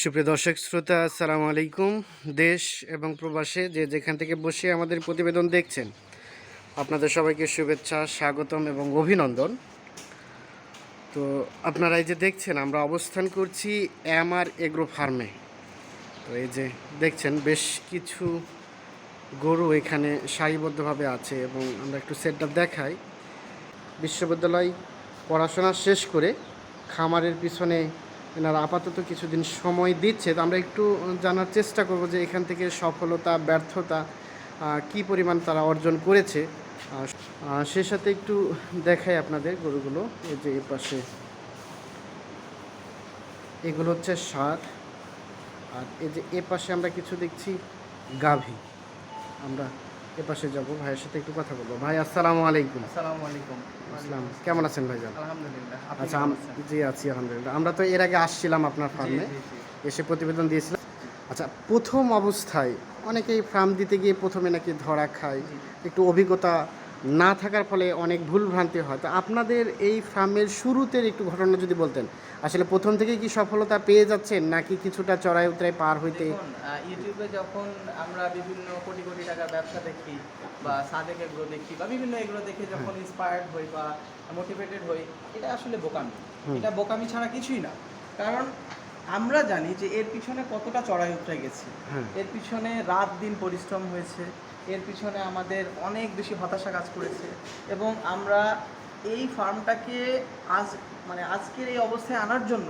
সুপ্রিয় দর্শক, শ্রোতা, আসসালামু আলাইকুম। দেশ এবং প্রবাসে যে যেখান থেকে বসে আমাদের প্রতিবেদন দেখছেন, আপনাদের সবাইকে শুভেচ্ছা, স্বাগতম এবং অভিনন্দন। তো আপনারা এই যে দেখছেন, আমরা অবস্থান করছি এম আর এগ্রো ফার্মে। তো এই যে দেখছেন, বেশ কিছু গরু এখানে সারিবদ্ধভাবে আছে এবং আমরা একটু সেটটা দেখাই। বিশ্ববিদ্যালয় পড়াশোনা শেষ করে খামারের পিছনে এনারা আপাতত কিছুদিন সময় দিচ্ছে। তো আমরা একটু জানার চেষ্টা করব যে এখান থেকে সফলতা, ব্যর্থতা কি পরিমাণ তারা অর্জন করেছে। সে সাথে একটু দেখাই আপনাদের গরুগুলো। এই যে এ পাশে। এগুলো হচ্ছে সার। আর এই যে এ পাশে আমরা কিছু দেখছি গাভী। আমরা এ পাশে যাব ভাইয়ের সাথে একটু কথা বলব। ভাই আসসালামু আলাইকুম। আসসালামু আলাইকুম। আসসালাম। কেমন আছেন ভাইজান? আলহামদুলিল্লাহ। আচ্ছা জি আছি আলহামদুলিল্লাহ। আমরা তো এর আগে আসছিলাম আপনার ফার্মে এসে প্রতিবেদন দিয়েছিলাম। আচ্ছা প্রথম অবস্থায় অনেকেই ফার্ম দিতে গিয়ে প্রথমে নাকি ধরা খায়। একটু অভিজ্ঞতা না থাকার ফলে অনেক ভুল ভ্রান্তি হয়। তো আপনাদের এই ফার্মের শুরুতে একটু ঘটনা যদি বলতেন আসলে প্রথম থেকেই কি সফলতা পেয়ে যাচ্ছেন নাকি কিছুটা চড়াই উতরাই পার হইতে ইউটিউবে যখন আমরা বিভিন্ন কোটি কোটি টাকার ব্যবসা দেখি বা সাদেক এগুলো দেখি বা বিভিন্ন এগুলো দেখে যখন ইন্সপায়ার্ড হই বা মোটিভেটেড হই এটা আসলে বোকামি। এটা বোকামি ছাড়া কিছুই না। কারণ আমরা জানি যে এর পিছনে কতটা চড়াই উতরে গেছি। হ্যাঁ। এর পিছনে রাত দিন পরিশ্রম হয়েছে এর পিছনে আমাদের অনেক বেশি হতাশা কাজ করেছে এবং আমরা এই ফার্মটাকে আজ মানে আজকের এই অবস্থায় আনার জন্য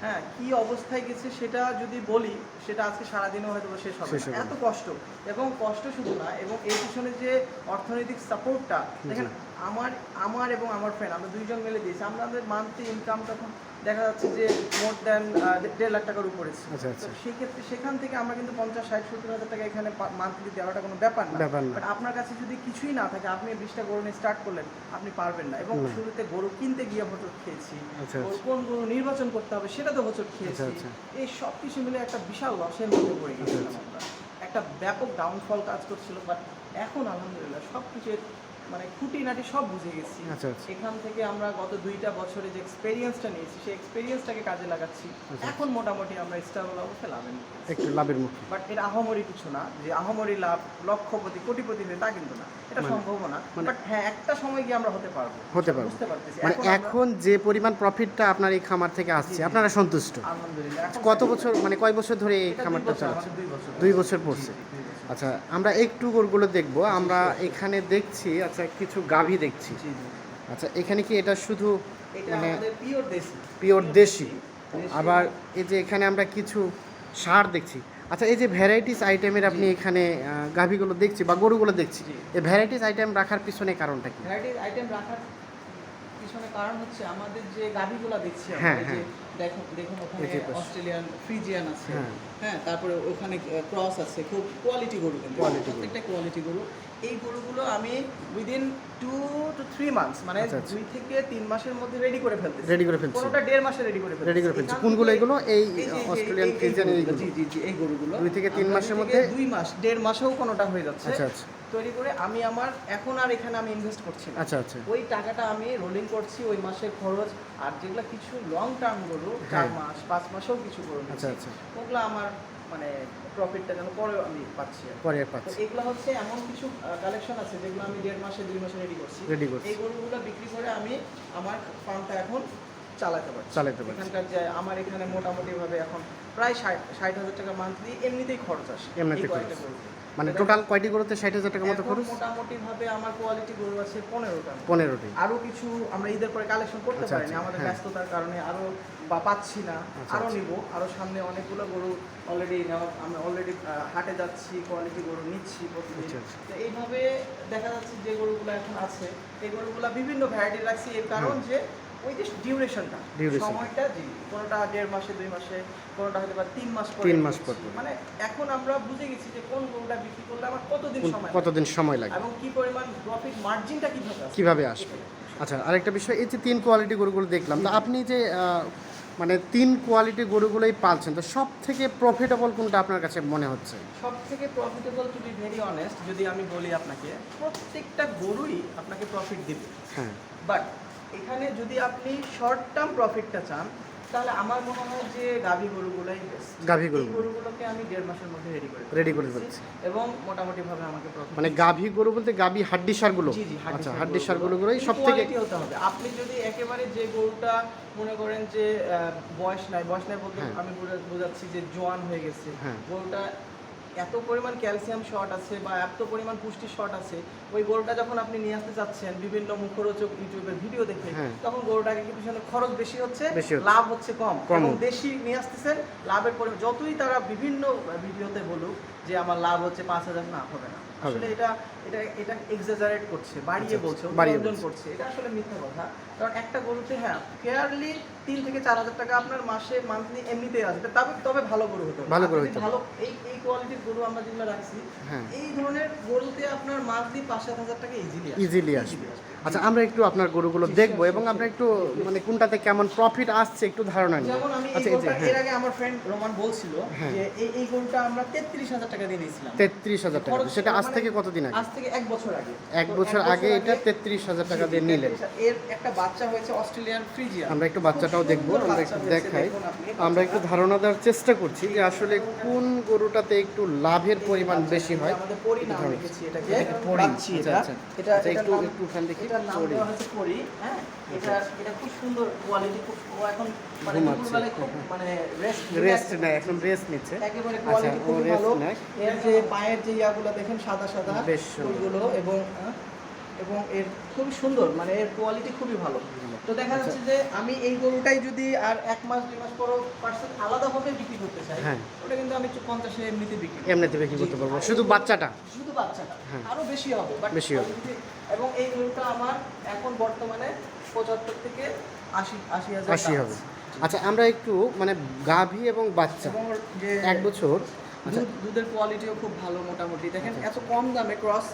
হ্যাঁ কি অবস্থায় গেছে সেটা যদি বলি সেটা আজকে সারাদিনও হয়তো শেষ হবে। এত কষ্ট এবং কষ্ট শুধু না এবং এর পিছনে যে অর্থনৈতিক সাপোর্টটা দেখেন আমার আমার এবং আমার ফ্রেন্ড আমরা দুইজন মিলে দিয়েছি আমরা আমাদের মান্থলি ইনকাম তখন দেখা যাচ্ছে যে মোর দেন দেড় লাখ টাকার উপরে। আচ্ছা, আচ্ছা। তো সেক্ষেত্রে সেখান থেকে আমরা কিন্তু পঞ্চাশ ষাট সত্তর হাজার টাকা এখানে মান্থলি দেওয়াটা কোনো ব্যাপার না বাট আপনার কাছে যদি কিছুই না থাকে আপনি বিশটা গরু নিয়ে স্টার্ট করলেন আপনি পারবেন না এবং শুরুতে গরু কিনতে গিয়ে হোচট খেয়েছি আচ্ছা। কোন গরু নির্বাচন করতে হবে সেটা তো হোঁচট খেয়েছি। এই সব কিছু মিলে একটা বিশাল লসের মধ্যে পড়ে গেছিলাম। আমরা একটা ব্যাপক ডাউনফল কাজ করছিল বাট এখন আলহামদুলিল্লাহ সব কিছু মানে খুঁটিনাটি সব বুঝে গেছি। আচ্ছা, আচ্ছা। এখান থেকে আমরা গত দুইটা বছরে যে এক্সপেরিয়েন্সটা নিয়েছি সেই এক্সপেরিয়েন্সটাকে কাজে লাগাচ্ছি। আচ্ছা। এখন মোটামুটি আমরা স্টাবল অবস্থায় লাভের একটু লাভের মুখে। বাট এটা আহামরি কিছু না যে আহামরি লাভ লক্ষপতি কোটিপতি হয়ে তা কিন্তু না। এটা মানে- সম্ভব না। মানে- বাট হ্যাঁ একটা সময় গিয়ে আমরা হতে পারব। হতে পারব। বুঝতে পারতেছি। মানে এখন যে পরিমাণ প্রফিটটা আপনার এই খামার থেকে আসছে। আপনারা সন্তুষ্ট? আলহামদুলিল্লাহ। কত বছর মানে কয় বছর ধরে এই খামারটা চালাচ্ছে দুই বছর। দুই বছর পড়ছে। আচ্ছা আমরা একটু গরুগুলো দেখব। আমরা এখানে দেখছি আচ্ছা কিছু গাভী দেখছি। আচ্ছা এখানে কি এটা শুধু মানে পিওর দেশি। আবার এই যে এখানে আমরা কিছু সার দেখছি। আচ্ছা এই যে ভ্যারাইটিস আইটেমের আপনি এখানে গাভীগুলো দেখছি বা গরুগুলো দেখছি। এই ভ্যারাইটিস আইটেম রাখার পিছনে কারণটা কি? ভ্যারাইটিস আইটেম রাখার পিছনে কারণ হচ্ছে আমাদের যে গাভিগুলো দেখছি আমরা, হ্যাঁ, এই যে হ্যাঁ। দেখুন ওখানে। অস্ট্রেলিয়ান ফ্রিজিয়ান আছে হ্যাঁ। হ্যাঁ তারপরে ওখানে ক্রস আছে খুব কোয়ালিটি গরু কিন্তু প্রত্যেকটা কোয়ালিটি গরু এই গরুগুলো আমি within two two three months মানে আচ্ছা, আচ্ছা। দুই থেকে তিন মাসের মধ্যে রেডি করে ফেলতে রেডি করে ফেলছি কোনোটা দেড় মাসে রেডি করে রেডি করে ফেলছি কোনগুলো এগুলো? এই অস্ট্রেলিয়ান ফ্রিজিয়ান এইগুলো। জি জি জি এই গরুগুলো। দুই থেকে তিন মাসের মধ্যে? দুই মাস দেড় মাসেও কোনোটা হয়ে যাচ্ছে। আচ্ছা আচ্ছা। তৈরি করে আমি আমার এখন আর এখানে আমি ইনভেস্ট করছি না। আচ্ছা আচ্ছা। ওই টাকাটা আমি রোলিং করছি ওই মাসের খরচ। আর যেগুলো কিছু লং টার্ম গরু চার হ্যাঁ। মাস পাঁচ মাসেও কিছু গরু আচ্ছা আচ্ছা। ওগুলো আমার মানে প্রফিটটা যেন পরে আমি পাচ্ছি। পরে পাচ্ছি। এগুলো হচ্ছে এমন কিছু কালেকশন আছে যেগুলো আমি দেড় মাসে দুই মাসে রেডি করছি। রেডি করছি। এই গরুগুলো বিক্রি করে আমি আমার ফার্মটা এখন চালাতে পারছি। চালাতে পারছি। এখানকার যে আমার এখানে মোটামুটি ভাবে এখন প্রায় ষাট ষাট হাজার টাকা মান্থলি এমনিতেই খরচ আসে। এমনিতে খরচ। মানে টোটাল কয়টি গরুতে ষাট হাজার টাকার মতো খরচ? মোটামুটি ভাবে আমার কোয়ালিটি গরু আছে পনেরোটা। পনেরোটি। আরও কিছু আমরা ঈদের পরে কালেকশন করতে আচ্ছা, পারিনি আচ্ছা, আমাদের হ্যাঁ। ব্যস্ততার কারণে আরও বা পাচ্ছি না আরও আচ্ছা। নিব। আরও সামনে অনেকগুলো গরু অলরেডি আমরা অলরেডি হাটে যাচ্ছি কোয়ালিটি গরু নিচ্ছি প্রতিদিন। আচ্ছা, আচ্ছা। তো এইভাবে দেখা যাচ্ছে যে গরুগুলো এখন আছে। এই গরুগুলো বিভিন্ন ভ্যারাইটি রাখছি এর কারণ যে ওই যে ডিউরেশনটা সময়টা জি কোনোটা দেড় মাসে দুই মাসে কোনোটা হয়তো বা তিন মাস পরে তিন মাস পর। মানে এখন আমরা বুঝে গেছি যে কোন গরুটা বিক্রি করলে আমার কতদিন সময় কতদিন সময় লাগবে। এবং কি পরিমাণ প্রফিট মার্জিনটা কীভাবে আসবে। কীভাবে আসবে? আচ্ছা আরেকটা বিষয় এই যে তিন কোয়ালিটি গরুগুলো দেখলাম তো আপনি যে মানে তিন কোয়ালিটি গরুগুলোই পালছেন তো সব থেকে প্রফিটেবল কোনটা আপনার কাছে মনে হচ্ছে? সব থেকে profitable to be very honest যদি আমি বলি আপনাকে প্রত্যেকটা গরুই আপনাকে প্রফিট দিবে। হ্যাঁ। বাট এখানে যদি আপনি শর্ট টার্ম প্রফিটটা চান তাহলে আমার মনে হয় যে গাভী গরুগুলোই বেস্ট গাভী গরু গরুগুলোকে আমি দেড় মাসের মধ্যে রেডি করে রেডি করে ফেলছি। এবং মোটামুটি ভাবে আমাকে মানে গাভী গরু বলতে গাভী হাড্ডি সারগুলো? আচ্ছা সার হাড্ডি সারগুলোই কিন্তু সব থেকে হতে হবে। আপনি যদি একেবারে যে গরুটা মনে করেন যে বয়স নাই বয়স নাই বলতে হ্যাঁ। আমি বোঝাচ্ছি যে জোয়ান হয়ে গেছে হ্যাঁ। গরুটা এত পরিমাণ ক্যালসিয়াম শর্ট আছে বা এত পরিমাণ পুষ্টি শর্ট আছে ওই গরুটা যখন আপনি নিয়ে আসতে চাচ্ছেন বিভিন্ন মুখরোচক ইউটিউবের ভিডিও দেখে হ্যাঁ। তখন গরুটাকে কি পিছনে খরচ বেশি হচ্ছে লাভ হচ্ছে কম এবং। দেশি নিয়ে আসতেছেন লাভের পরিমাণ যতই তারা বিভিন্ন ভিডিওতে বলুক যে আমার লাভ হচ্ছে পাঁচ হাজার না হবে না আসলে এটা এটা এটা এক্সাজারেট করছে বাড়িয়ে আচ্ছা, বলছে বাড়িয়ে করছে এটা আসলে মিথ্যা কথা। কারণ একটা গরুতে হ্যাঁ ফেয়ারলি তিন থেকে চার হাজার টাকা আপনার মাসে মান্থলি এমনিতেই আসবে তবে তবে ভালো গরু হতে ভালো গরু হতে ভালো এই এই কোয়ালিটির গরু আমরা যেগুলো রাখছি হ্যাঁ। এই ধরনের গরুতে আপনার মান্থলি পাঁচ সাত হাজার টাকা ইজিলি ইজিলি আসবে। আচ্ছা আমরা একটু আপনার গরুগুলো দেখব এবং আমরা একটু মানে কোনটাতে কেমন প্রফিট আসছে একটু ধারণা নিব যেমন আমি আচ্ছা এই যে হ্যাঁ। এর আগে আমার ফ্রেন্ড রোমান বলছিল হ্যাঁ। যে এই এই গরুটা আমরা তেত্রিশ হাজার টাকা দিয়ে নিয়েছিলাম। তেত্রিশ হাজার টাকা সেটা আজ মানে থেকে কতদিন আগে? আজ থেকে এক বছর আগে। এক বছর আগে এটা তেত্রিশ হাজার টাকা দিয়ে নিলেন। এর একটা বাচ্চা হয়েছে অস্ট্রেলিয়ান ফ্রিজিয়ান। আমরা একটু বাচ্চাটাও দেখব আমরা একটু দেখাই। আমরা একটু ধারণা দেওয়ার চেষ্টা করছি যে আসলে কোন গরুটাতে একটু লাভের পরিমাণ বেশি হয়। আমাদের পরি নাম ধরুন। রেখেছি এটাকে। এটা আচ্ছা, এটা। আচ্ছা। এটা আচ্ছা, একটু- একটু ওখান থেকে এটার নাম দেওয়া হয়েছে হ্যাঁ? এটা এটা খুব সুন্দর কোয়ালিটি খুব ও এখন মানে দুপুরবেলায় খুব মানে রেস্ট রেস্ট নেয় এখন রেস্ট নিচ্ছে। একেবারে আচ্ছা কোয়ালিটি খুব ভালো। এর যে পায়ের যে ইয়াগুলো দেখেন সাদা সাদা ফুলগুলো। এবং এবং এর খুবই সুন্দর মানে এর কোয়ালিটি খুবই ভালো। তো দেখা আচ্ছা। যাচ্ছে যে আমি এই গরুটাই যদি আর এক মাস দুই মাস পরও পার্সেন্ট আলাদাভাবে বিক্রি করতে চাই হ্যাঁ। ওটা কিন্তু আমি পঞ্চাশে এমনিতে বিক্রি এমনিতে বিক্রি করতে পারব। শুধু বাচ্চাটা? শুধু বাচ্চাটা। হ্যাঁ। আরও বেশি হবে বেশি হবে। এবং এই গরুটা আমার এখন বর্তমানে পঁচাত্তর থেকে আশি আশি হাজার আশি হবে। আচ্ছা আমরা একটু মানে গাভী এবং বাচ্চা যে এক বছর। আচ্ছা। দুধের কোয়ালিটিও খুব ভালো মোটামুটি। দেখেন এত কম দামে ক্রস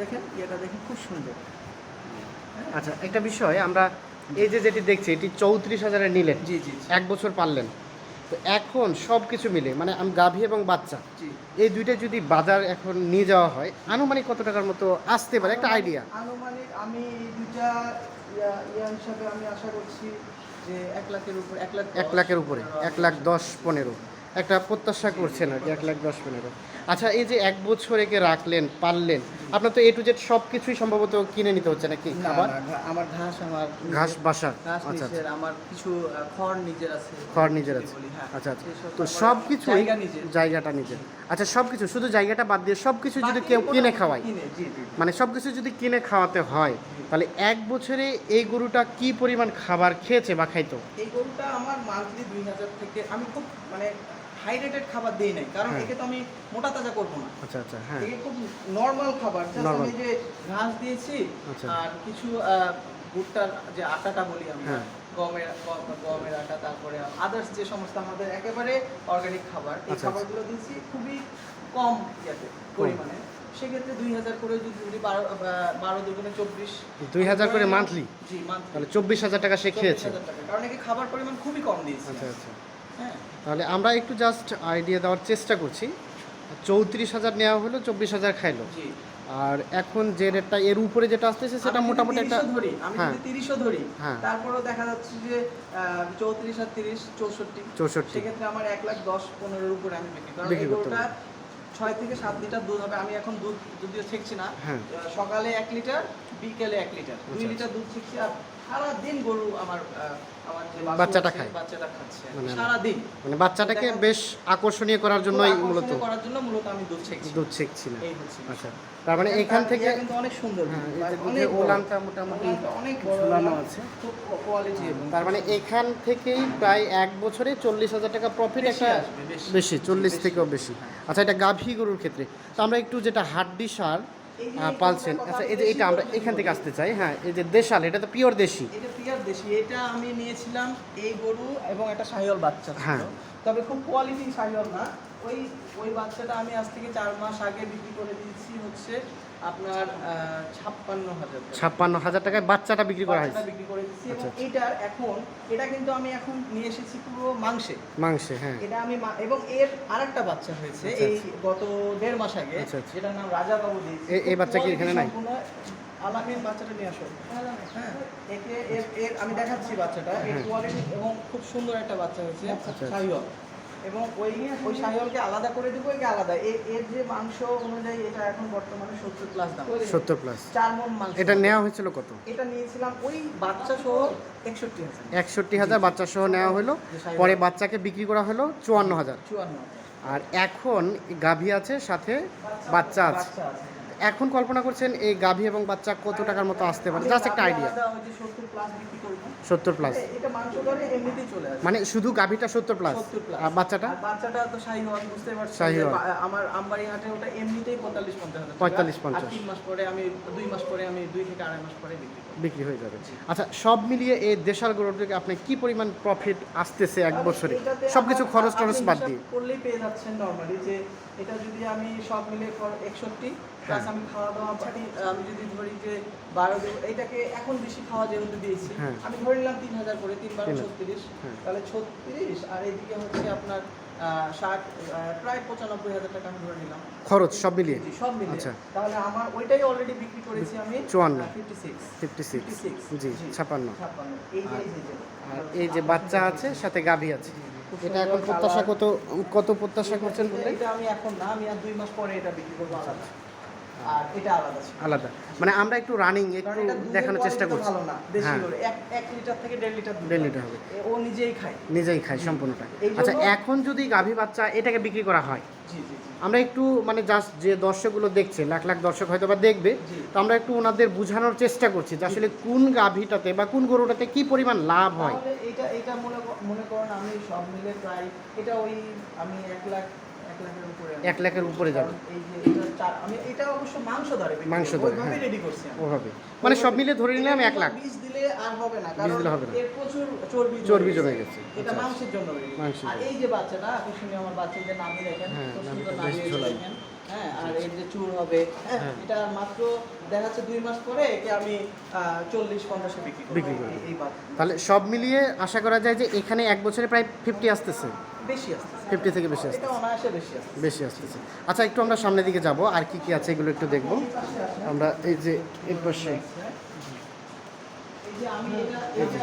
দেখেন এটা দেখেন খুব সুন্দর। আচ্ছা একটা বিষয় আমরা এই যে যেটি দেখছি এটি চৌত্রিশ হাজারে নিলেন। জি জি এক বছর পারলেন। তো এখন সব কিছু মিলে মানে আমি গাভী এবং বাচ্চা এই দুইটা যদি বাজার এখন নিয়ে যাওয়া হয় আনুমানিক কত টাকার মতো আসতে পারে? একটা আইডিয়া আনুমানিক আমি এই দুইটা ইয়া হিসাবে আমি আশা করছি যে এক লাখের উপর এক লাখ এক লাখের উপরে এক লাখ দশ পনেরো। একটা প্রত্যাশা করছেন আর কি এক লাখ দশ পনেরো। আচ্ছা এই যে এক বছর একে রাখলেন পারলেন আপনার তো এ টু জেড সব কিছুই সম্ভবত কিনে নিতে হচ্ছে নাকি খাবার? আমার ঘাস আমার ঘাস বাসা। আচ্ছা নিজের আমার কিছু খড় নিজের আছে। খড় নিজের আছে। হ্যাঁ। আচ্ছা আচ্ছা। তো সব নিজের। জায়গাটা নিজের। আচ্ছা সব কিছু শুধু জায়গাটা বাদ দিয়ে সব কিছু যদি কেউ কিনে খাওয়ায়। মানে সব কিছু যদি কিনে খাওয়াতে হয় তাহলে এক বছরে এই গরুটা কি পরিমাণ খাবার খেয়েছে বা খাইতো? এই গরুটা আমার মান্থলি দুই হাজার থেকে আমি খুব মানে হাই রেটেড খাবার দিই নাই কারণ হ্যাঁ। একে তো আমি মোটা তাজা করব না। আচ্ছা আচ্ছা হ্যাঁ। একে খুব নর্মাল খাবার Normal। আমি যে ঘাস দিয়েছি আচ্ছা। আর কিছু ভুট্টার যে আটাটা বলি আমরা হ্যাঁ। গমের গমের আটা তারপরে আদার্স যে সমস্ত আমাদের একেবারে অর্গানিক খাবার এই আচ্ছা, খাবারগুলো দিয়েছি খুবই কম ইয়াতে পরিমাণে। সেক্ষেত্রে দুই হাজার করে যদি বারো বারো দুগুণে চব্বিশ দুই হাজার করে মান্থলি জি মান্থলি তাহলে চব্বিশ হাজার টাকা সে খেয়েছে। কারণ একে খাবার পরিমাণ খুবই কম দিয়েছি। আচ্ছা আচ্ছা। হ্যাঁ তাহলে আমরা একটু জাস্ট আইডিয়া দেওয়ার চেষ্টা করছি। চৌত্রিশ হাজার নেওয়া হলো চব্বিশ হাজার খাইলো। আর এখন যে রেটটা এর উপরে যেটা আসতেছে সেটা মোটামুটি একটা ধরি আমি হ্যাঁ। যদি তিরিশও ধরি হ্যাঁ। তারপরেও দেখা যাচ্ছে যে চৌত্রিশ আর তিরিশ চৌষট্টি। চৌষট্টি। সেক্ষেত্রে আমার এক লাখ দশ পনেরোর উপরে আমি বিক্রি কারণ এই ছয় থেকে সাত লিটার দুধ হবে। আমি এখন দুধ যদিও ছেঁকছি না। হ্যাঁ। সকালে এক লিটার বিকেলে এক লিটার। দুই আচ্ছা, লিটার দুধ ছেঁকছি আর সারাদিন গরু আমার আমার যে বাচ্চাটা খায়? বাচ্চাটা খাচ্ছে। মানে- সারাদিন। মানে বাচ্চাটাকে বেশ আকর্ষণীয় করার জন্যই মূলত করার জন্য মূলত আমি দুধ ছেঁকছি। দুধ না আচ্ছা তার মানে এখান থেকে কিন্তু অনেক সুন্দর হ্যাঁ, এই অনেক ওলানটা মোটামুটি অনেক ঝুলানো আছে। খুব কোয়ালিটি তার মানে এখান থেকেই প্রায় এক বছরে চল্লিশ হাজার টাকা প্রফিট একটা বেশি। চল্লিশ থেকেও বেশি। আচ্ছা এটা গাভী গরুর ক্ষেত্রে। তো আমরা একটু যেটা হাড্ডি সার পালছেন আচ্ছা এই যে এটা আমরা এখান থেকে আসতে চাই হ্যাঁ এই যে দেশাল এটা তো পিওর দেশি। এটা পিওর দেশি এটা আমি নিয়েছিলাম এই গরু এবং একটা সাহিওল বাচ্চা হ্যাঁ। তবে খুব কোয়ালিটি সাহিওল না। ওই ওই বাচ্চাটা আমি আজ থেকে চার মাস আগে বিক্রি করে দিয়েছি হচ্ছে ছাপ্পান্ন হাজার টাকা। ছাপ্পান্ন হাজার টাকায় বাচ্চাটা বিক্রি করা হয়েছে বিক্রি করে দিচ্ছি এবং আচ্ছা, আচ্ছা। এটার এখন এটা কিন্তু আমি এখন নিয়ে এসেছি পুরো মাংসে মাংসে হ্যাঁ এটা আমি এবং এর আরেকটা বাচ্চা হয়েছে আচ্ছা, এই গত দেড় মাস আগে আচ্ছা, আচ্ছা। যেটার নাম রাজা বাবু দিয়েছি এই বাচ্চা কি এখানে নাই? আলামিন বাচ্চাটা নিয়ে আসো হ্যাঁ একে এর আমি দেখাচ্ছি বাচ্চাটা এর হ্যাঁ। কোয়ালিটি এবং খুব সুন্দর একটা বাচ্চা হয়েছে আচ্ছা। শাহিওয়াল এবং ওই নিয়ে ওই সাহেবকে আলাদা করে দিব একে আলাদা। এর এর যে মাংস অনুযায়ী এটা এখন বর্তমানে সত্তর প্লাস দাম। সত্তর প্লাস চার মন মাংস। এটা নেওয়া হয়েছিল কত? এটা নিয়েছিলাম ওই বাচ্চা সহ একষট্টি হাজার। একষট্টি হাজার বাচ্চা সহ নেওয়া হলো। পরে বাচ্চাকে বিক্রি করা হলো চুয়ান্ন হাজার। চুয়ান্ন আর এখন গাভী আছে সাথে বাচ্চা আছে। এখন কল্পনা করছেন এই গাভী এবং বাচ্চা কত টাকার মতো আসতে পারে? জাস্ট একটা আইডিয়া ওই যে সত্তর প্লাস বিক্রি করব সত্তর প্লাস এটা- এটা মাংস ধরে এমনিতেই চলে আসে। মানে শুধু গাভীটা সত্তর প্লাস আর বাচ্চাটা? বাচ্চাটা তো শাহিওয়াল বুঝতে পারছেন শাহিওয়াল। যে বা- আমার আমবাড়ি হাটে ওটা এমনিতেই পঁয়তাল্লিশ পঞ্চাশ হাজার টাকা। 45, আর 50 তিন মাস পরে আমি দুই মাস পরে আমি দুই থেকে আড়াই মাস পরে বিক্রি বিক্রি হয়ে যাবে। আচ্ছা সব মিলিয়ে এই দেশাল গরুর থেকে আপনি কি পরিমাণ প্রফিট আসতেছে এক বছরে? এটাতে সব কিছু খরচ টরচ বাদ দিয়ে। করলেই পেয়ে যাচ্ছেন নর্মালি যে এটা যদি আমি সব মিলে একষট্টি প্লাস হ্যাঁ। আমি খাওয়া দাওয়া আমি যদি ধরি যে বারো এইটাকে এখন বেশি খাওয়া যেহেতু দিয়েছি হ্যাঁ। আমি ধরে নিলাম তিন হাজার করে তিন বারো ছত্রিশ। হ্যাঁ। তাহলে ছত্রিশ আর এদিকে হচ্ছে আপনার ষাট প্রায় পঁচানব্বই হাজার টাকা আমি ধরে নিলাম। খরচ সব মিলিয়ে? সব মিলে আচ্ছা। তাহলে আমার ওইটাই অলরেডি বিক্রি করেছি আমি চুয়ান্ন। ফিফটি সিক্স ফিফটি সিক্স জি। ছাপান্ন। এই যে আর- এই বাচ্চা আছে সাথে গাভী আছে। এটা এখন প্রত্যাশা কত কত প্রত্যাশা করছেন বললেন? এটা আমি এখন না আমি আর দুই মাস পরে এটা বিক্রি করব আলাদা। আর এটা আলাদা আলাদা। মানে আমরা একটু রানিং একটু দেখানোর চেষ্টা করছি। ভালো না দেশি হ্যাঁ। গরু এক এক লিটার থেকে দেড় লিটার দুধ দেড়। লিটার হবে। ও নিজেই খায়। নিজেই খাই সম্পূর্ণটা। আচ্ছা এখন যদি গাভী বাচ্চা এটাকে বিক্রি করা হয় জি জি জি। আমরা একটু মানে জাস্ট যে দর্শকগুলো দেখছে লাখ লাখ দর্শক হয়তো বা দেখবে তো আমরা একটু ওনাদের বোঝানোর চেষ্টা করছি যে আসলে কোন গাভীটাতে বা কোন গরুটাতে কি পরিমাণ লাভ হয়। এটা এটা মনে মনে করেন আমি সব মিলে প্রায় এটা ওই আমি এক লাখ এক লাখের উপরে যাবে। মাংস ধরে হ্যাঁ। ওভাবে মানে সব মিলে ধরে নিলাম এক লাখ হবে না বীজ দিলে হবে না। এর প্রচুর চর্বি চর্বি জমে জমে গেছে। এটা। মাংসের জন্য ready। মাংসের আর জন্য। এই যে বাচ্চাটা আকর্ষণীয় আমার বাচ্চার যে নামি দেখেন হ্যাঁ, সুন্দর আর এর যে হবে। এটা মাত্র দেখা যাচ্ছে দুই মাস পরে একে আমি চল্লিশ পঞ্চাশে বিক্রি বাচ্চা তাহলে সব মিলিয়ে আশা করা যায় যে এখানে এক বছরে প্রায় ফিফটি আসতেছে বেশি ফিফটি থেকে বেশি আসছে অনায়াসে বেশি আসছে বেশি আসতেছে। আচ্ছা একটু আমরা সামনের দিকে যাব। আর কি কি আছে এগুলো একটু দেখব। আমরা এই যে এর পাশে এই যে আমি এটা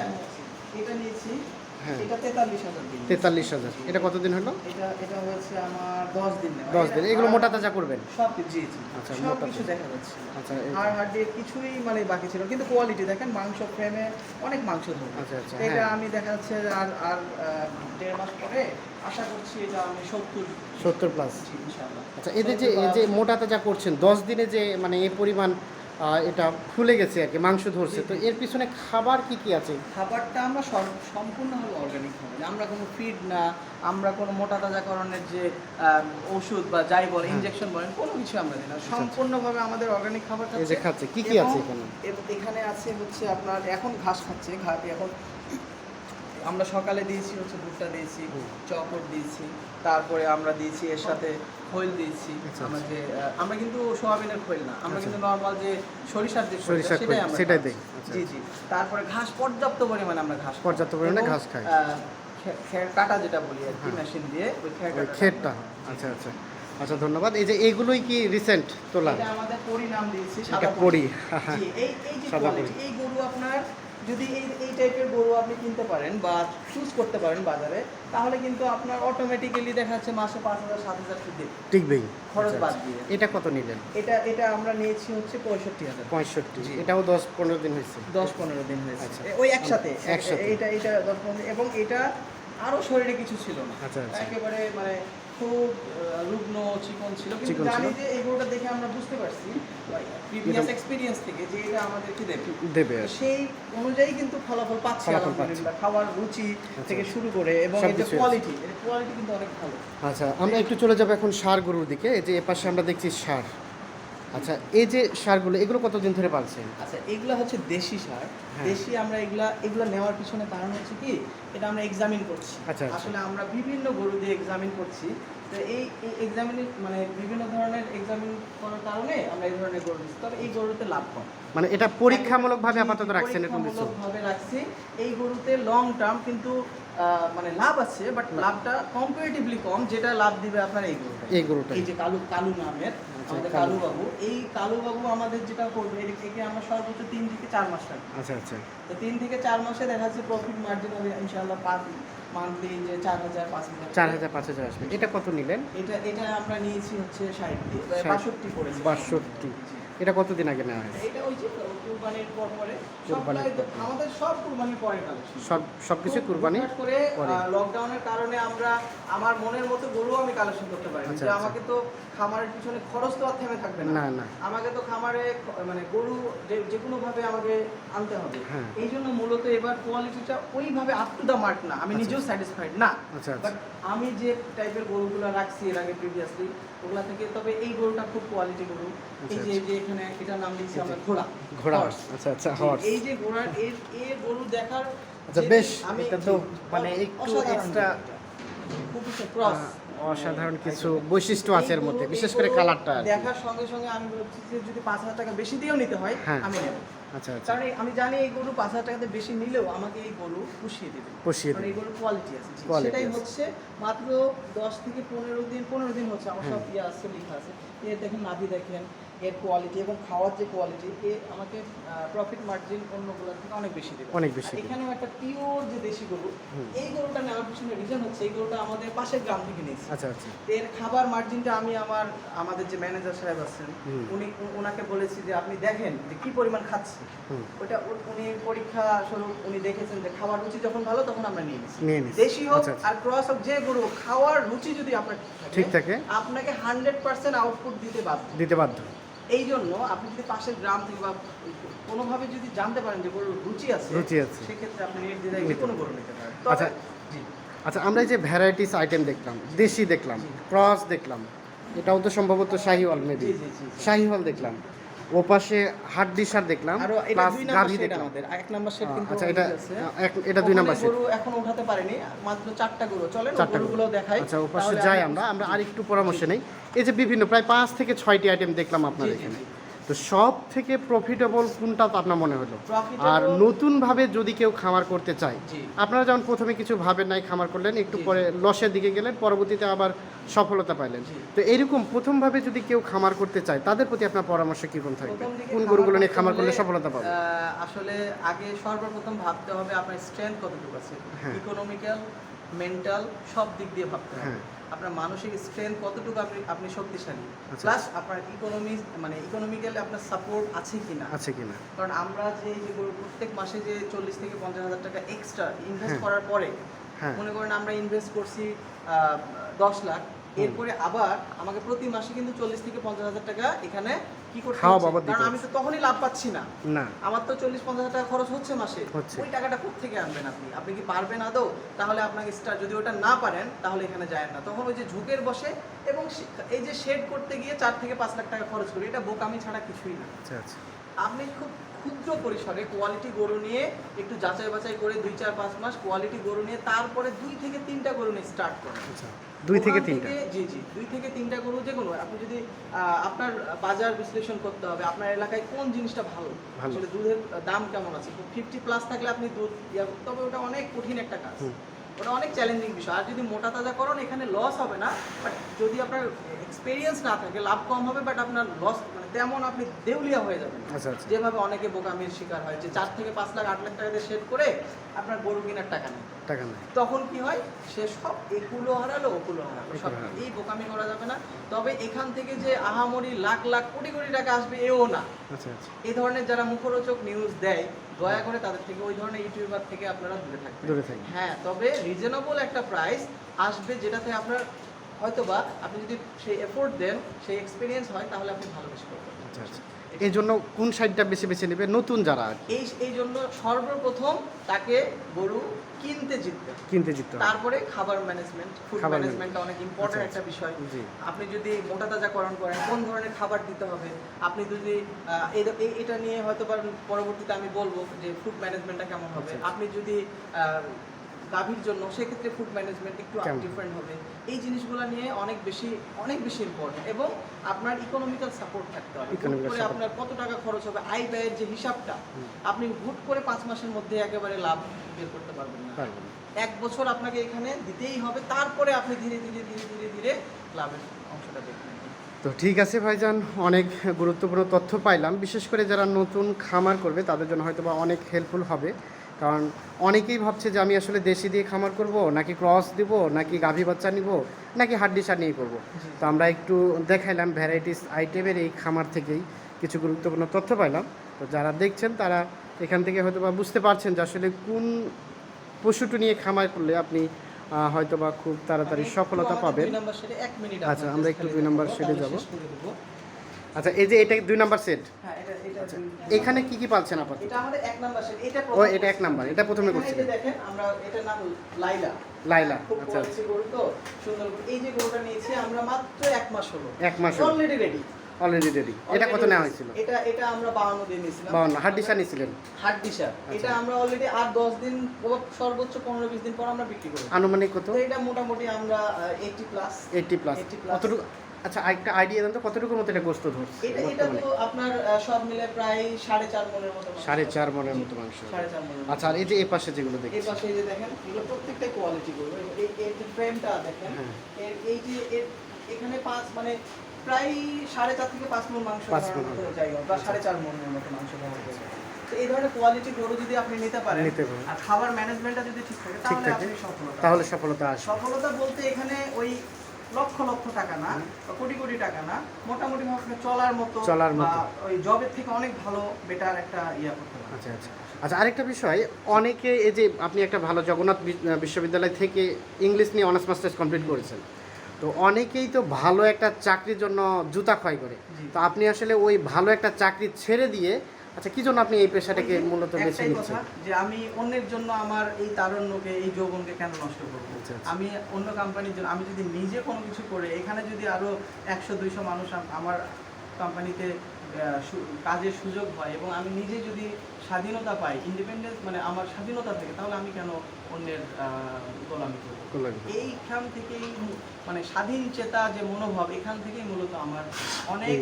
এটা নিয়েছি। হ্যাঁ। তেতাল্লিশ হাজার এটা কতদিন হলো? এটা এটা হচ্ছে দশ দিন এগুলো মোটা তাজা করবেন? আচ্ছা, মোটা আচ্ছা কিছুই মানে বাকি ছিল কিন্তু কোয়ালিটি দেখেন মাংস ফ্রেমে অনেক মাংস আচ্ছা, আচ্ছা, এটা হ্যাঁ। আমি দেখা যাচ্ছে আর আর দেড় মাস পরে আশা করছি এটা আমি সত্তর সত্তর প্লাস আচ্ছা এদের যে এই যে মোটা তাজা করছেন দশ দিনে যে মানে এই পরিমাণ এটা ফুলে গেছে আর কি মাংস ধরছে। তো এর পিছনে খাবার কি কি আছে? খাবারটা আমরা সম্পূর্ণভাবে অর্গানিক খাবার। আমরা কোনো ফিড না আমরা কোনো মোটা তাজাকরণের যে ওষুধ বা যাই বলে হ্যাঁ। ইনজেকশন বলেন কোনো কিছু আমরা দিই না। সম্পূর্ণভাবে আমাদের অর্গানিক খাবার এই যে খাচ্ছে কি কি আছে এখানে? এখানে আছে হচ্ছে আপনার এখন ঘাস খাচ্ছে ঘাস এখন আমরা সকালে দিয়েছি হচ্ছে ভুট্টা দিয়েছি। চকর দিয়েছি তারপরে আমরা দিয়েছি এর সাথে খৈল দিয়েছি আচ্ছা, আমরা যে আমরা কিন্তু সোয়াবিনের খৈল না আমরা আচ্ছা। কিন্তু নর্মাল যে সরিষার যে সরিষার সেটাই আমরা সেটাই। দেই, আচ্ছা। জি জি। তারপরে ঘাস পর্যাপ্ত পরিমাণে আমরা ঘাস পর্যাপ্ত পরিমাণে ঘাস খাই। খের কাটা যেটা বলি আর কি হ্যাঁ। মেশিন দিয়ে ওই খের ক্ষেতটা আচ্ছা আচ্ছা। আচ্ছা ধন্যবাদ। এই যে এইগুলোই কি রিসেন্ট তোলা? আমাদের পরিনাম দিয়েছি সাদা পরি। এই এই যে এই গরু আপনার যদি এই এই টাইপের গরু আপনি কিনতে পারেন বা চুজ করতে পারেন বাজারে তাহলে কিন্তু আপনার অটোমেটিক্যালি দেখা যাচ্ছে মাসে পাঁচ হাজার সাত হাজার সুদ টিকবেই খরচ বাদ আচ্ছা। দিয়ে। এটা কত নিলেন এটা এটা আমরা নিয়েছি হচ্ছে পঁয়ষট্টি হাজার পঁয়ষট্টি এটাও দশ পনেরো দিন হয়েছে দশ পনেরো দিন হয়েছে আচ্ছা। ওই একসাথে একসাথে। এ- এইটা এটা দশ পনেরো এবং এটা আরও শরীরে কিছু ছিল না আচ্ছা। একেবারে মানে খুব রুগ্ন চিকন ছিল কিন্তু জানি যে এই গরুটা দেখে আমরা বুঝতে পারছি প্রিভিয়াস এক্সপিরিয়েন্স থেকে যে এটা আমাদেরকে দেবে। দেবে সেই অনুযায়ী কিন্তু ফলাফল পাচ্ছি আলহামদুলিল্লাহ খাওয়ার রুচি থেকে শুরু করে এবং এর কোয়ালিটি এর কোয়ালিটি কিন্তু অনেক ভালো। আচ্ছা আমরা একটু চলে যাব এখন সার গরুর দিকে এই যে এপাশে আমরা দেখছি সার। আচ্ছা এই যে সারগুলো এগুলো কতদিন ধরে পালছেন? আচ্ছা এগুলো হচ্ছে দেশি সার। হ্যাঁ। দেশি আমরা এগুলা এগুলো নেওয়ার পিছনে কারণ হচ্ছে কি এটা আমরা এক্সামিন করছি। আচ্ছা, আচ্ছা। আসলে আমরা বিভিন্ন গরু দিয়ে এক্সামিন করছি। তো এই এক্সামিন মানে বিভিন্ন ধরনের এক্সামিন করার কারণে আমরা এই ধরনের গরু দিচ্ছি। তবে এই গরুতে লাভ কম। মানে এটা পরীক্ষামূলকভাবে আপাতত রাখছেন এরকম পরীক্ষামূলকভাবে রাখছি। এই গরুতে লং টার্ম কিন্তু মানে লাভ আছে বাট লাভটা কম্পারেটিভলি কম যেটা লাভ দিবে আপনার এই গরুটা এই গরুটা এই যে কালু কালু নামের আমাদের কালু। কালু এই কালুবাবু আমাদের যেটা করবে এর থেকে আমরা সর্বোচ্চ তিন থেকে চার মাস আচ্ছা আচ্ছা। তো তিন থেকে চার মাসে দেখা যাচ্ছে প্রফিট মার্জিন হবে ইনশাল্লাহ পাঁচ মান্থলি যে চার হাজার পাঁচ হাজার চার হাজার পাঁচ হাজার আসবে। এটা কত নিলেন? এটা এটা আমরা নিয়েছি হচ্ছে ষাট ষাট। বাষট্টি পড়েছে বাষট্টি। এটা কতদিন আগে নেওয়া হয়েছে? এটা ওই যে কুরবানির পর পরে কুরবানির সবটাই তো পর পরে। আমাদের সব কুরবানির পরে সব সব কিছু কুরবানি করে লকডাউনের কারণে আমরা আমার মনের মতো গরু আমি কালেকশন করতে পারি আচ্ছা, যে আচ্ছা। আমাকে তো খামারের পিছনে খরচ তো আর থেমে থাকবে না। না না। আমাকে তো খামারে মানে গরু যে যে কোনো ভাবে আমাকে আনতে হবে। এই জন্য মূলত এবার কোয়ালিটিটা ওইভাবে আপ টু দ্য মার্ক না। আমি আচ্ছা, নিজেও স্যাটিসফাইড না। আচ্ছা আচ্ছা। বাট আমি যে টাইপের গরুগুলো রাখছি এর আগে প্রিভিয়াসলি ওগুলা থেকে তবে এই গরুটা খুব কোয়ালিটি গরু। এই যে আচ্ছা, যে এখানে এটার নাম দিচ্ছি আমরা ঘোড়া। ঘোড়া আচ্ছা আচ্ছা হর্স এই যে ঘোড়ার এর এর গরু দেখার আচ্ছা বেশ এটা তো মানে একটু এক্সট্রা। ক্রস অসাধারণ কিছু বৈশিষ্ট্য আছে এর মধ্যে বিশেষ করে কালারটা দেখার সঙ্গে সঙ্গে আমি বলছি যে যদি পাঁচ হাজার টাকা বেশি দিয়েও নিতে হয় হ্যাঁ। আমি নেব। আচ্ছা আচ্ছা। কারণ আমি জানি এই গরু পাঁচ হাজার টাকাতে বেশি নিলেও আমাকে এই গরু পুষিয়ে দেবে। পুষিয়ে দেবে। এই গরুর কোয়ালিটি আছে সেটাই হচ্ছে মাত্র দশ থেকে পনেরো দিন পনেরো দিন হচ্ছে আমার সব ইয়ে আছে লেখা আছে। এর দেখেন নাভি দেখেন এর কোয়ালিটি এবং খাওয়ার যে কোয়ালিটি এ আমাকে প্রফিট মার্জিন অন্যগুলোর থেকে অনেক বেশি দেবে। অনেক বেশি এখানেও একটা পিওর যে দেশি গরু এই গরুটা নেওয়ার পিছনে রিজন হচ্ছে এই গরুটা আমাদের পাশের গ্রাম থেকে নিয়েছি। আচ্ছা আচ্ছা। এর খাবার মার্জিনটা আমি আমার আমাদের যে ম্যানেজার সাহেব আছেন উনি ওনাকে বলেছি যে আপনি দেখেন যে কি পরিমাণ খাচ্ছে। ওটা উনি পরীক্ষা স্বরূপ উনি দেখেছেন যে খাওয়ার রুচি যখন ভালো তখন আমরা নিয়ে নিচ্ছি নিয়ে নিচ্ছি। দেশি হোক আচ্ছা, আচ্ছা। আর ক্রস হোক যে গরু খাওয়ার রুচি যদি আপনার ঠিক থাকে। আপনাকে হান্ড্রেড পার্সেন্ট আউটপুট দিতে বাধ্য। দিতে বাধ্য। এই জন্য আপনি যদি পাশের গ্রাম থেকে বা কোনোভাবে যদি জানতে পারেন যে গরুর রুচি আছে রুচি আছে। সেক্ষেত্রে আপনি নির্দ্বিধায় যে কোনো গরু নিতে পারেন আচ্ছা। আচ্ছা আমরা এই যে ভ্যারাইটিস আইটেম দেখলাম দেশি দেখলাম ক্রস দেখলাম এটাও তো সম্ভবত শাহিওয়াল মেবি। শাহিওয়াল দেখলাম ওপাশে হাড্ডি সার দেখলাম আরও এটা প্লাস দুই নাম্বার গাভি দেখলাম। আমাদের। এক নাম্বার সেট কিন্তু আচ্ছা এটা এটা দুই নাম্বার সেট গরু এখন উঠাতে পারেনি মাত্র চারটা গরু। চলে চারটা গরুগুলো দেখাই। আচ্ছা ওপাশে পাশে যাই আমরা আমরা আরেকটু পরামর্শ নেই। এই যে বিভিন্ন প্রায় পাঁচ থেকে ছয়টি আইটেম দেখলাম আপনার জি, এখানে। তো সব থেকে প্রফিটেবল কোনটা আপনার মনে হলো? আর নতুন ভাবে যদি কেউ খামার করতে চায় আপনারা যেমন প্রথমে কিছু ভাবেন নাই খামার করলেন একটু পরে লসের দিকে গেলেন পরবর্তীতে আবার সফলতা পাইলেন। তো এরকম প্রথম ভাবে যদি কেউ খামার করতে চায় তাদের প্রতি আপনার পরামর্শ কীরকম থাকবে? কোন গরুগুলো নিয়ে খামার করলে সফলতা পাবে? আসলে আগে সর্বপ্রথম ভাবতে হবে আপনার স্ট্রেংথ কতটুকু আছে। ইকোনমিক্যাল মেন্টাল সব দিক দিয়ে ভাবতে হবে। হ্যাঁ। আপনার মানসিক স্ট্রেংথ কতটুকু আপনি আপনি শক্তিশালী? আচ্ছা। প্লাস আপনার ইকোনমি মানে ইকোনমিক্যালি আপনার সাপোর্ট আছে কিনা? আছে কিনা? কারণ আমরা যে প্রত্যেক মাসে যে চল্লিশ থেকে পঞ্চাশ হাজার টাকা এক্সট্রা ইনভেস্ট হ্যাঁ। করার পরে হ্যাঁ। মনে করেন আমরা ইনভেস্ট করছি আহ, দশ লাখ। এরপরে আবার আমাকে প্রতি মাসে কিন্তু চল্লিশ থেকে পঞ্চাশ হাজার টাকা এখানে কি করতে খাওয়া আমি তো তখনই লাভ পাচ্ছি না। না। আমার তো চল্লিশ পঞ্চাশ হাজার টাকা খরচ হচ্ছে মাসে। ওই টাকাটা থেকে আনবেন আপনি? আপনি কি পারবেন আদৌ? তাহলে আপনাকে স্টার যদি ওটা না পারেন তাহলে এখানে যায় না। তখন ওই যে ঝুঁকের বসে এবং এই যে শেড করতে গিয়ে চার থেকে পাঁচ লাখ টাকা খরচ করি এটা বোকামি ছাড়া কিছুই না। আচ্ছা আচ্ছা। আপনি খুব ক্ষুদ্র পরিসরে কোয়ালিটি গরু নিয়ে একটু যাচাই বাছাই করে দুই চার পাঁচ মাস কোয়ালিটি গরু নিয়ে তারপরে দুই থেকে তিনটা গরু নিয়ে স্টার্ট করেন। আচ্ছা দুই থেকে তিনটা? জি জি দুই থেকে তিনটা গরু যে কোনো আপনি যদি আপনার বাজার বিশ্লেষণ করতে হবে আপনার এলাকায় কোন জিনিসটা ভালো। আসলে দুধের দাম কেমন আছে ফিফটি প্লাস থাকলে আপনি দুধ ইয়া তবে ওটা অনেক কঠিন একটা কাজ। ওটা অনেক চ্যালেঞ্জিং বিষয়। আর যদি মোটা তাজা করেন এখানে লস হবে না বাট যদি আপনার এক্সপিরিয়েন্স না থাকে লাভ কম হবে বাট আপনার লস তেমন আপনি দেউলিয়া হয়ে যাবেন। আচ্ছা আচ্ছা। যেভাবে অনেকে বোকামির শিকার হয় যে চার থেকে পাঁচ লাখ আট লাখ টাকা দিয়ে সেট করে আপনার গরু কেনার টাকা নেই টাকা নাই তখন কি হয়? সে সব একুলো হারালো ওকুলো হারালো। সব এই বোকামি করা যাবে না। তবে এখান থেকে যে আহামরি লাখ লাখ কোটি কোটি টাকা আসবে এও না। আচ্ছা এই ধরনের যারা মুখরোচক নিউজ দেয় দয়া করে তাদের থেকে ওই ধরনের ইউটিউবার থেকে আপনারা দূরে থাকবেন। দূরে থাকি হ্যাঁ তবে রিজনেবল একটা প্রাইস আসবে যেটাতে আপনার হয়তোবা আপনি যদি সেই এফোর্ট দেন সেই এক্সপিরিয়েন্স হয় তাহলে আপনি ভালো বেশি করবেন আচ্ছা আচ্ছা। এই জন্য কোন সাইডটা বেছে বেছে নেবে? নতুন যারা এই এই জন্য সর্বপ্রথম তাকে গরু কিনতে জিততে কিনতে জিততে তারপরে খাবার ম্যানেজমেন্ট ফুড ম্যানেজমেন্টটা অনেক ইম্পর্টেন্ট আচ্ছা, একটা বিষয়। জি। আপনি যদি মোটা তাজাকরণ করেন কোন ধরনের খাবার দিতে হবে? আপনি যদি এটা নিয়ে হয়তো পরবর্তীতে আমি বলব যে ফুড ম্যানেজমেন্টটা কেমন হবে? আচ্ছা, আচ্ছা। আপনি যদি গাভীর জন্য সেক্ষেত্রে ফুড ম্যানেজমেন্ট একটু ডিফারেন্ট হবে। এই জিনিসগুলো নিয়ে অনেক বেশি অনেক বেশি ইম্পর্টেন্ট এবং আপনার ইকোনমিক্যাল সাপোর্ট থাকতে হবে। করে আপনার কত টাকা খরচ হবে আয় ব্যয়ের যে হিসাবটা আপনি হুট করে পাঁচ মাসের মধ্যে একেবারে লাভ বের করতে পারবেন না। এক বছর আপনাকে এখানে দিতেই হবে তারপরে আপনি ধীরে ধীরে ধীরে ধীরে ধীরে লাভের অংশটা দেখবেন তো ঠিক আছে ভাইজান অনেক গুরুত্বপূর্ণ তথ্য পাইলাম। বিশেষ করে যারা নতুন খামার করবে তাদের জন্য হয়তো বা অনেক হেল্পফুল হবে। কারণ অনেকেই ভাবছে যে আমি আসলে দেশি দিয়ে খামার করব নাকি ক্রস দিব নাকি গাভী বাচ্চা নিব নাকি হাড্ডি সার নিয়ে করব। তো আমরা একটু দেখাইলাম ভ্যারাইটিস আইটেমের এই খামার থেকেই কিছু গুরুত্বপূর্ণ তথ্য পাইলাম। তো যারা দেখছেন তারা এখান থেকে হয়তো বা বুঝতে পারছেন যে আসলে কোন পশুটি নিয়ে খামার করলে আপনি হয়তো বা খুব তাড়াতাড়ি সফলতা পাবেন। আচ্ছা, আমরা একটু দুই নম্বর শেডে তাহলে যাব। করে। আচ্ছা এই যে এটা দুই নাম্বার সেট হ্যাঁ দুই- এখানে কি কি পাচ্ছেন আপাতত? এটা আমাদের এক নাম্বার শেড এটা ও এটা এক নাম্বার এটা প্রথমে যে দেখেন আমরা এটার নাম লাইলা। লাইলা আচ্ছা। আচ্ছা গরু তো সুন্দর এই যে গরুটা নিয়েছি আমরা মাত্র এক মাস হলো। এক মাস। অলরেডি রেডি অলরেডি রেডি এটা কত নেওয়া হয়েছিল? এটা এটা আমরা 52 দিয়ে নিয়েছিলাম। বাউন্ন হাড্ডি সার নিয়েছিলেন? হাট দিশা আচ্ছা। এটা আমরা অলরেডি আর 10 দিন সর্বোচ্চ 15 20 দিন পর আমরা বিক্রি করব আনুমানিক কত? তো এটা মোটামুটি আমরা eighty plus eighty plus 80 plus। কতটুকু আচ্ছা একটা আইডিয়া দেন তো কতটুকুর মতো এটা গোস্ত ধরছে এটা তো আপনার সব মিলে প্রায় সাড়ে চার মনের মতো। সাড়ে চার মনের মতো মাংস। আচ্ছা আর এই যে এই পাশে যেগুলো এই দেখছি পাশে এই যে দেখেন এগুলো প্রত্যেকটাই কোয়ালিটি গরু এই এর যে ফ্রেমটা দেখেন হ্যাঁ। এর এই যে এর এখানে পাঁচ মানে প্রায় সাড়ে চার থেকে পাঁচ মন মাংস জায়গা বা সাড়ে চার মনের মতো মাংস। তো এই ধরনের কোয়ালিটি গরু যদি আপনি নিতে পারেন নিতে পারেন। আর খাবার ম্যানেজমেন্টটা যদি ঠিক থাকে তাহলে আপনি সফলতা তাহলে সফলতা আসবে সফলতা বলতে এখানে ওই লক্ষ লক্ষ টাকা না কোটি কোটি টাকা না মোটামুটি ভাবে চলার মতো চলার মতো। ওই জবের থেকে অনেক ভালো বেটার একটা ইয়া করতে আচ্ছা আচ্ছা। আচ্ছা আরেকটা বিষয় অনেকে এই যে আপনি একটা ভালো জগন্নাথ বিশ্ববিদ্যালয় থেকে ইংলিশ নিয়ে অনার্স মাস্টার্স কমপ্লিট করেছেন তো অনেকেই তো ভালো একটা চাকরির জন্য জুতা ক্ষয় করে। তো আপনি আসলে ওই ভালো একটা চাকরি ছেড়ে দিয়ে আচ্ছা কি জন্য আপনি এই পেশাটাকে মূলত বেছে নিচ্ছেন যে আমি অন্যের জন্য আমার এই তারুণ্যকে এই যৌবনকে কেন নষ্ট করব আচ্ছা, আচ্ছা। আমি অন্য কোম্পানির জন্য আমি যদি নিজে কোনো কিছু করে এখানে যদি আরও একশো দুইশো মানুষ আমার কোম্পানিতে কাজের সুযোগ হয় এবং আমি নিজে যদি স্বাধীনতা পাই ইন্ডিপেন্ডেন্স মানে আমার স্বাধীনতা থেকে তাহলে আমি কেন অন্যের গোলামি করব। এইখান থেকেই মানে স্বাধীন চেতা যে মনোভাব এখান থেকেই মূলত আমার অনেক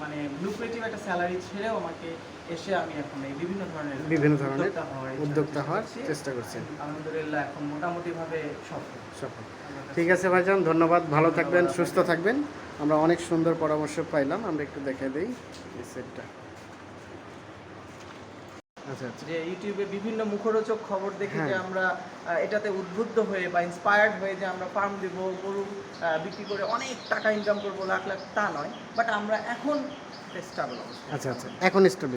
মানে লুক্রেটিভ একটা স্যালারি ছেড়েও আমাকে এসে আমি এখন এই বিভিন্ন ধরনের বিভিন্ন ধরনের উদ্যোক্তা হওয়ার চেষ্টা করছি। আলহামদুলিল্লাহ এখন মোটামুটি ভাবে সফল। সফল ঠিক আছে ভাইজান ধন্যবাদ ভালো থাকবেন সুস্থ থাকবেন। আমরা অনেক সুন্দর পরামর্শ পাইলাম আমরা একটু দেখে দিই এই সেটটা। যে ইউটিউবে বিভিন্ন মুখরোচক খবর দেখে হ্যাঁ। যে আমরা এটাতে উদ্বুদ্ধ হয়ে বা ইন্সপায়ার্ড হয়ে যে আমরা ফার্ম দিব গরু বিক্রি করে অনেক টাকা ইনকাম করব লাখ লাখ তা নয়। বাট আমরা এখন স্টাবল আচ্ছা আচ্ছা। এখন স্টেবল